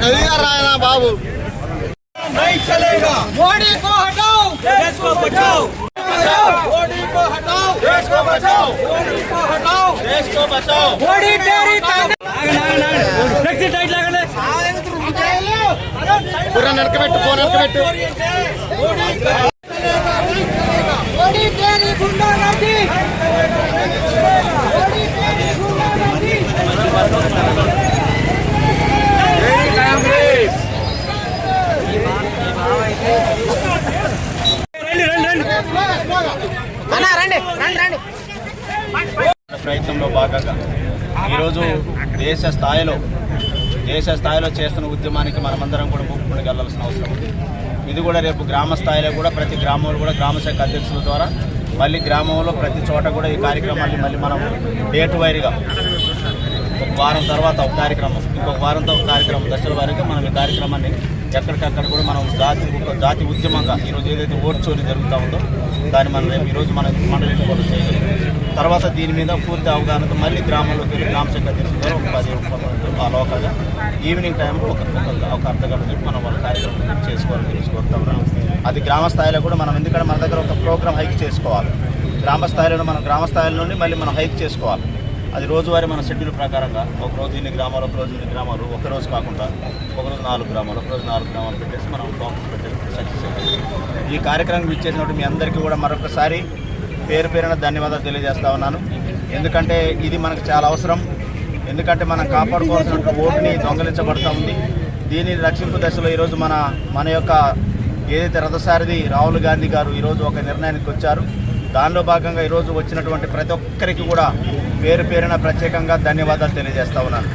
చదివారు బాబు. మోడీ కో నడకబెట్టు ఫోన్ నడకబెట్టు ప్రయత్నంలో భాగంగా ఈరోజు దేశ స్థాయిలో దేశ స్థాయిలో చేస్తున్న ఉద్యమానికి మనమందరం కూడా ముక్కుకుని వెళ్ళాల్సిన అవసరం ఉంది. ఇది కూడా రేపు గ్రామ స్థాయిలో కూడా ప్రతి గ్రామంలో కూడా గ్రామ శాఖ అధ్యక్షుల ద్వారా మళ్ళీ గ్రామంలో ప్రతి చోట కూడా ఈ కార్యక్రమాన్ని మళ్ళీ మనం డేట్ వైర్గా ఒక వారం తర్వాత ఒక కార్యక్రమం ఇంకొక వారంతో ఒక కార్యక్రమం దశల వారీగా మనం ఈ కార్యక్రమాన్ని ఎక్కడికక్కడ కూడా మనం జాతి జాతి ఉద్యమంగా ఈరోజు ఏదైతే ఓట్ చోరీ జరుగుతూ ఉందో దాన్ని మనం రేపు ఈరోజు మన మండలి కూడా చేయగలిగాం తర్వాత దీని మీద పూర్తి అవగాహనతో మళ్ళీ గ్రామంలోకి వెళ్ళి గ్రామ శాఖ తీసుకుంటారు ఒక పది ఆ లోకల్గా ఈవినింగ్ టైంలో ఒక ఒక- అర్ధ గంట సేపు మనం వాళ్ళ కార్యక్రమం చేసుకోవాలని తెలుసుకుంటాం అది గ్రామ స్థాయిలో కూడా మనం ఎందుకంటే మన దగ్గర ఒక ప్రోగ్రామ్ హైక్ చేసుకోవాలి. గ్రామ స్థాయిలో మనం గ్రామ స్థాయిలో నుండి మళ్ళీ మనం హైక్ చేసుకోవాలి. అది రోజువారీ మన షెడ్యూల్ ప్రకారంగా ఒక రోజు ఇన్ని గ్రామాలు ఒక రోజు ఇన్ని గ్రామాలు ఒక రోజు కాకుండా ఒక రోజు నాలుగు గ్రామాలు ఒక రోజు నాలుగు గ్రామాలు పెట్టేసి మనం ఫోకస్ పెట్టేసి సక్సెస్ ఈ కార్యక్రమం ఇచ్చేసినట్టు మీ అందరికీ కూడా మరొకసారి పేరు పేరున ధన్యవాదాలు తెలియజేస్తా ఉన్నాను. ఎందుకంటే ఇది మనకు చాలా అవసరం. ఎందుకంటే మనం కాపాడుకోవాల్సిన ఓటుని దొంగలించబడుతూ ఉంది. దీని రక్షింపు దశలో ఈరోజు మన మన యొక్క ఏదైతే రథసారిది రాహుల్ గాంధీ గారు ఈరోజు ఒక నిర్ణయానికి వచ్చారు. దానిలో భాగంగా ఈరోజు వచ్చినటువంటి ప్రతి ఒక్కరికి కూడా పేరు పేరున ప్రత్యేకంగా ధన్యవాదాలు తెలియజేస్తా ఉన్నాను.